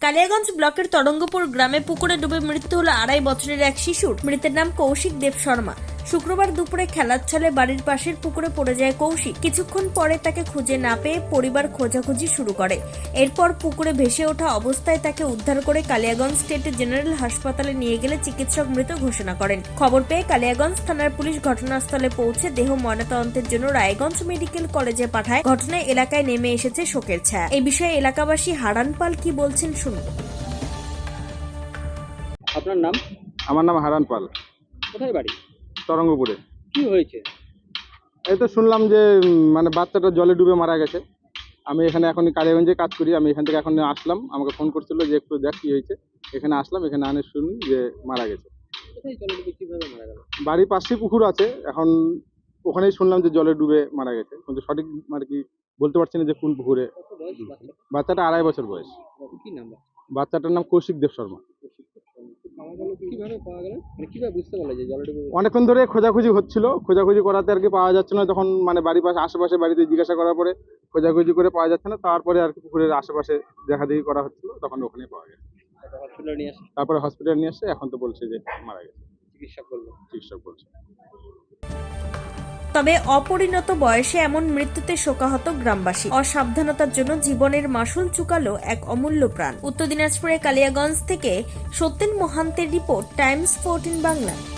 কালিয়াগঞ্জ ব্লকের তরঙ্গপুর গ্রামে পুকুরে ডুবে মৃত্যু হলো আড়াই বছরের এক শিশুর। মৃতের নাম কৌশিক দেব শর্মা। শুক্রবার দুপুরে খেলার ছলে বাড়ির পাশের পুকুরে পড়ে যায় কৌশিক। কিছুক্ষণ পরে তাকে খুঁজে না পেয়ে পরিবার খোঁজাখুঁজি শুরু করে। এরপর পুকুরে ভেসে ওঠা অবস্থায় তাকে উদ্ধার করে কালিয়াগঞ্জ স্টেট জেনারেল হাসপাতালে নিয়ে গেলে চিকিৎসক মৃত ঘোষণা করেন। খবর পেয়ে কালিয়াগঞ্জ থানার পুলিশ ঘটনাস্থলে পৌঁছে দেহ ময়নাতদন্তের জন্য রায়গঞ্জ মেডিকেল কলেজে পাঠায়। ঘটনায় এলাকায় নেমে এসেছে শোকের ছায়া। এই বিষয়ে এলাকাবাসী হারান পাল কি বলছেন শুনুন। আপনার নাম? আমার নাম হারান পাল কোথায় বাড়ি? তরঙ্গপুরে। কি হয়েছে? এই তো শুনলাম যে মানে বাচ্চাটা জলে ডুবে মারা গেছে। আমি এখানে এখন কালিয়াগঞ্জে কাজ করি। আমি এখান থেকে এখন আসলাম। আমাকে ফোন করছিল যে একটু দেখ কি হয়েছে। এখানে আসলাম। এখানে আনে শুনি যে মারা গেছে। বাড়ির পাশেই পুকুর আছে। এখন ওখানেই শুনলাম যে জলে ডুবে মারা গেছে। কিন্তু সঠিক মানে কি বলতে পারছি না যে কোন পুকুরে। বাচ্চাটা? আড়াই বছর বয়স। বাচ্চাটার নাম কৌশিক দেব শর্মা। অনেকক্ষণ ধরে খোঁজাখুঁজি হচ্ছিল। খোঁজাখুঁজি করাতে আর কি পাওয়া যাচ্ছে না। তখন মানে বাড়ির পাশে আশেপাশে বাড়িতে জিজ্ঞাসা করার পরে খোঁজাখুঁজি করে পাওয়া যাচ্ছে না। তারপরে আর কি পুকুরের আশেপাশে দেখা দেখি করা হচ্ছিল। তখন ওখানে পাওয়া গেছে। হসপিটালে নিয়ে আসে। তারপরে হসপিটাল নিয়ে আসছে এখন তো বলছে যে মারা গেছে। চিকিৎসা করল চিকিৎসক বলছে। তবে অপরিণত বয়সে এমন মৃত্যুতে শোকাহত গ্রামবাসী। অসাবধানতার জন্য জীবনের মাসুল চুকালো এক অমূল্য প্রাণ। উত্তর দিনাজপুরের কালিয়াগঞ্জ থেকে সত্যেন মহান্তের রিপোর্ট, টাইমস ফোরটিন বাংলা।